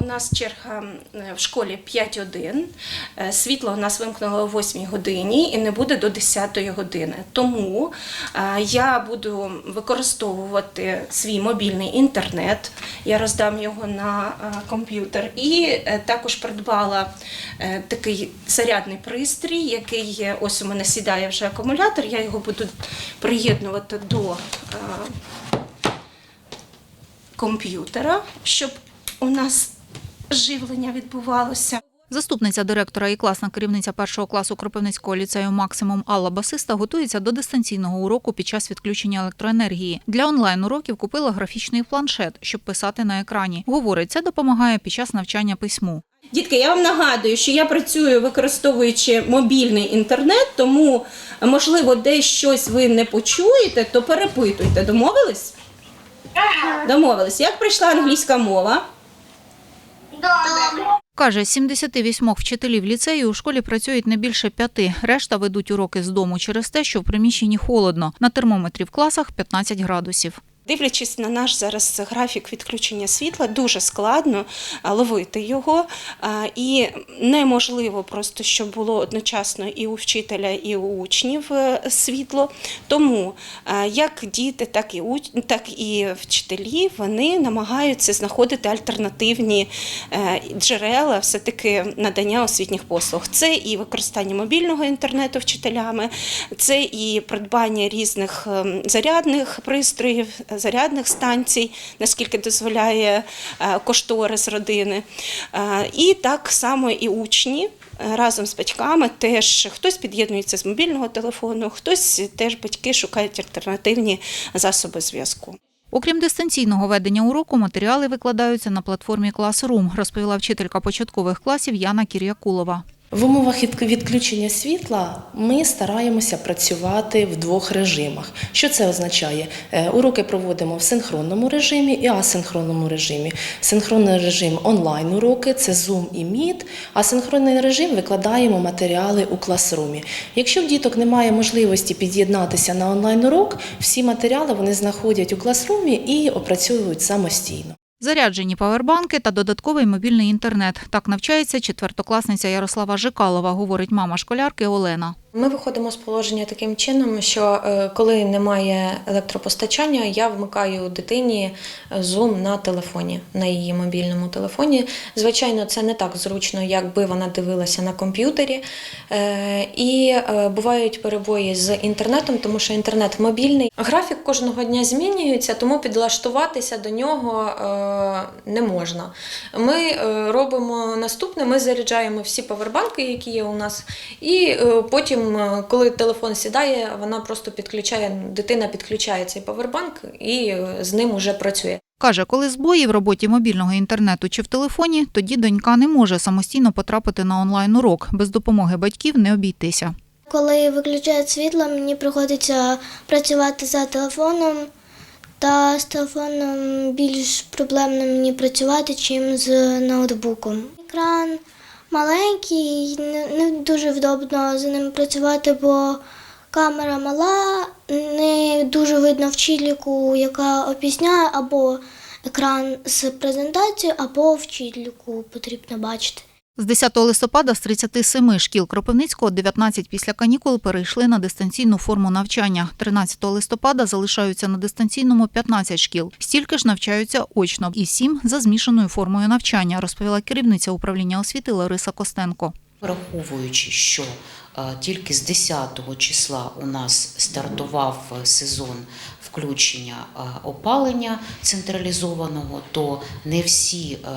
У нас черга в школі 5.1. Е, Світло у нас вимкнуло о 8 годині і не буде до 10 години. Тому е, я буду використовувати свій мобільний інтернет. Я роздам його на е, комп'ютер. І також придбала такий зарядний пристрій, який є- ось у мене сідає вже акумулятор. Я його буду приєднувати до. комп'ютера, щоб у нас живлення відбувалося. Заступниця директора і класна керівниця першого класу Кропивницького ліцею Максимум Алла Басиста готується до дистанційного уроку під час відключення електроенергії. Для онлайн-уроків купила графічний планшет, щоб писати на екрані. Говорить, це допомагає під час навчання письму. Дітки, я вам нагадую, що я працюю використовуючи мобільний інтернет, тому можливо, десь щось ви не почуєте, то перепитуйте. Домовились? Домовились. Як прийшла англійська мова? Каже, з 78 вчителів ліцею у школі працюють не більше п'яти. Решта ведуть уроки з дому через те, що в приміщенні холодно. На термометрі в класах 15 градусів. Дивлячись на наш зараз графік відключення світла, дуже складно ловити його, і неможливо просто, щоб було одночасно і у вчителя, і у учнів е, світло. Тому як діти, так і уч- так і вчителі вони намагаються знаходити альтернативні е, джерела все-таки надання освітніх послуг. Це і використання мобільного інтернету вчителями, це і придбання різних ем, зарядних пристроїв, зарядних станцій, наскільки дозволяє е, кошторис родини. Е, І так само і учні. е, Разом з батьками теж хтось під'єднується з мобільного телефону, хтось теж батьки шукають альтернативні засоби зв'язку. Окрім дистанційного ведення уроку, матеріали викладаються на платформі Classroom, розповіла вчителька початкових класів Яна Кір'якулова. В умовах відключення світла ми стараємося працювати в двох режимах. Що це означає? Е, Уроки проводимо в синхронному режимі і асинхронному режимі. Синхронний режим онлайн уроки це Zoom і Meet, а синхронний режим викладаємо матеріали у класрумі. Якщо в діток немає можливості під'єднатися на онлайн урок, всі матеріали вони знаходять у класрумі і опрацьовують самостійно. Заряджені павербанки та додатковий мобільний інтернет. Так навчається четвертокласниця Ярослава Жикалова, говорить мама школярки Олена. Ми виходимо з положення таким чином, що е, коли немає електропостачання, я вмикаю дитині е, Zoom на телефоні, на її мобільному телефоні. Звичайно, це не так зручно, якби вона дивилася на комп'ютері. Е, І бувають перебої з інтернетом, тому що інтернет мобільний. Графік кожного дня змінюється, тому підлаштуватися до нього не можна. Ми робимо наступне: ми заряджаємо всі павербанки, які є у нас, і е, потім, е, коли телефон сідає, вона просто підключає, дитина підключає цей павербанк і е, з ним уже працює. Каже, коли збої в роботі мобільного інтернету чи в телефоні, тоді донька не може самостійно потрапити на онлайн-урок. Без допомоги батьків не обійтися. Коли виключають світло, мені приходиться працювати за телефоном, та з телефоном більш проблемно мені працювати, чим з ноутбуком. Екран маленький, не, дуже вдобно з ним працювати, бо камера мала, не дуже видно вчительку, яка опісняє або екран з презентацією, або вчительку потрібно бачити. З 10 листопада з 37 шкіл Кропивницького 19 після канікул перейшли на дистанційну форму навчання. 13 листопада залишаються на дистанційному 15 шкіл. Стільки ж навчаються очно і 7 за змішаною формою навчання, розповіла керівниця управління освіти Лариса Костенко. Враховуючи, що тільки з 10 числа у нас стартував е, сезон включення е, опалення централізованого, то не всі е,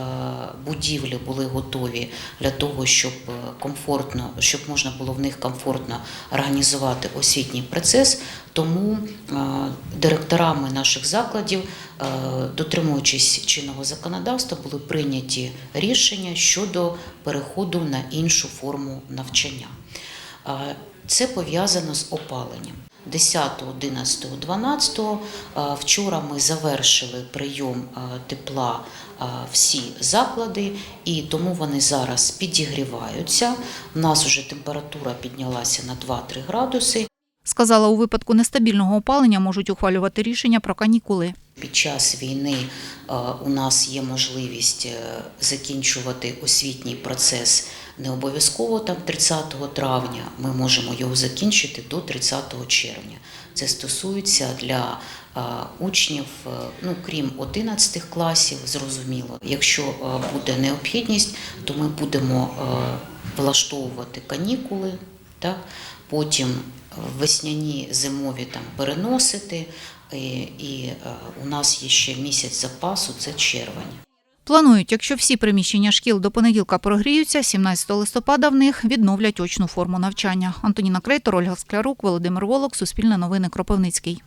будівлі були готові для того, щоб комфортно, щоб можна було в них комфортно організувати освітній процес. Тому директорами наших закладів, дотримуючись чинного законодавства, були прийняті рішення щодо переходу на іншу форму навчання. Це пов'язано з опаленням. 10, 11, 12 е, вчора ми завершили прийом тепла всі заклади, і тому вони зараз підігріваються. У нас вже температура піднялася на 2-3 градуси. Сказала, у випадку нестабільного опалення можуть ухвалювати рішення про канікули. Під час війни е, у нас є можливість е, закінчувати освітній процес не обов'язково там 30 травня. Ми можемо його закінчити до 30 червня. Це стосується для е, учнів, ну крім 11 класів, зрозуміло. Якщо буде необхідність, то ми будемо влаштовувати канікули, так? потім весняні зимові там переносити. І, і е, у нас є ще місяць запасу, це червень. Планують, якщо всі приміщення шкіл до понеділка прогріються, 17 листопада в них відновлять очну форму навчання. Антоніна Крейтор, Ольга Склярук, Володимир Волок, Суспільне новини Кропивницький.